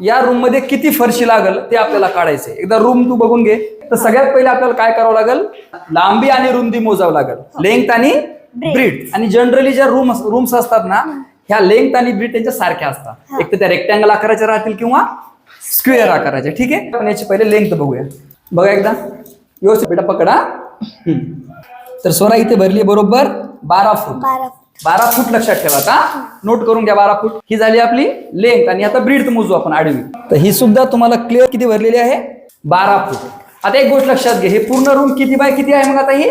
या रूममध्ये किती फरशी लागल ते आपल्याला काढायचंय. एकदा रूम तू बघून घे. तर सगळ्यात पहिले आपल्याला काय करावं लागेल? लांबी आणि रुंदी मोजावं लागेल. लेंथ आणि ब्रीड आणि जनरली ज्या रूम रूम्स असतात ना ह्या लेंथ आणि ब्रीड त्यांच्या सारख्या असतात. एक तर त्या रेक्टँगल आकाराच्या राहतील किंवा स्क्वेअर आकाराच्या. ठीक आहे? आपण याची पहिले लेंथ बघूया. बघा एकदा. व्यवस्थित. बेटा पकडा. तर सोना इथे भरली बरोबर बारा फूट. बारा फूट लक्षात ठेवा आता. नोट करून घ्या बारा फूट. ही झाली आपली लेंथ आणि आता ब्रीड मोजू आपण आडवी. तर ही सुद्धा तुम्हाला क्लिअर किती भरलेली आहे? बारा फूट. आता एक गोष्ट लक्षात घे. हे पूर्ण रूम किती बाय किती आहे मग आता ही?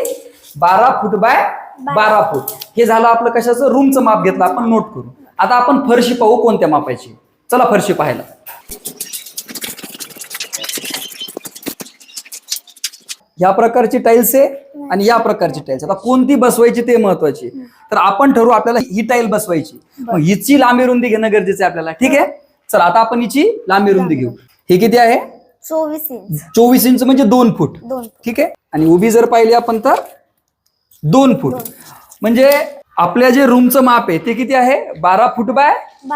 बारा फूट बाय बारा फूट. हे झालं आपलं कशाचं? रूमचं माप घेतलं आपण नोट करू आता आपण फरशी पाहू कोणत्या मापाची. चला फरशी पाहायला. या प्रकारची टाईल्स आहे आणि या प्रकारची टाईल्स आता कोणती बसवायची ते महत्वाची. तर आपण ठरवू आपल्याला ही टाईल बसवायची. मग हिची लांबी रुंदी घेणं गरजेचं आहे आपल्याला. ठीक आहे? चला आता आपण हिची लांबी रुंदी घेऊ. ही किती आहे? चोवीस इंच. चोवीस इंच म्हणजे दोन फूट. ठीक आहे? आणि उभी जर पाहिली आपण तर दोन फूट. म्हणजे आपल्या जे रूमचं माप आहे ते किती आहे? बारा फूट बाय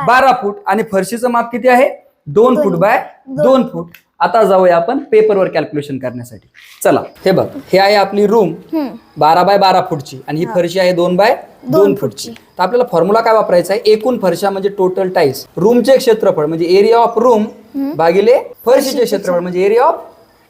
बारा. फूट. आणि फरशीचं माप किती आहे? दोन. Foot by. दोन फूट. आता जाऊया आपण पेपरवर कॅल्क्युलेशन करण्यासाठी. चला हे बघ हे आहे आपली रूम. बारा बाय बारा फूटची आणि ही फरशी आहे दोन बाय दोन फूटची. तर आपल्याला फॉर्म्युला काय वापरायचा आहे? एकूण फरशा म्हणजे टोटल टाईल्स रूमचे क्षेत्रफळ म्हणजे एरिया ऑफ रूम भागिले फरशीचे क्षेत्रफळ म्हणजे एरिया ऑफ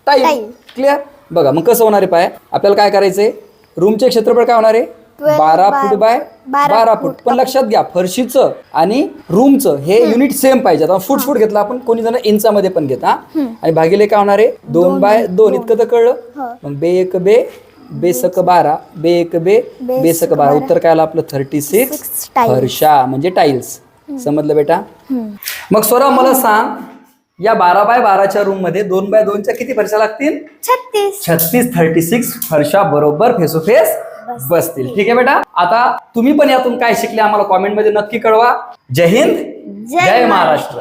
टाईल. क्लिअर बघा मग कसं होणार आहे पाय? आपल्याला काय करायचंय? रूमचे क्षेत्रफळ काय होणार आहे? बारा फूट बाय बारा फूट. पण लक्षात घ्या फरशीचं आणि रूमचं हे युनिट सेम पाहिजे. आता फूट फूट घेतलं आपण कोणी जण इंचामध्ये पण घेत आणि भागिले काय होणार आहे? दोन बाय दोन. इतकं तर कळलं. हो. मग बे एक बे बेसक बारा. बे एक बे बेसक बारा. उत्तर काय आलं आपलं? Thirty six. फरशा म्हणजे टाईल्स समजलं बेटा. मग स्वरा मला सांग या बारा बाय बाराच्या रूममध्ये दोन बाय दोनच्या किती फरशा लागतील? छत्तीस. छत्तीस थर्टी सिक्स फरशा बरोबर फेस टू फेस बसतील. ठीक आहे बेटा? आता तुम्ही पण यातून काय शिकले आम्हाला कॉमेंटमध्ये नक्की कळवा. जय हिंद. जय जय महाराष्ट्र.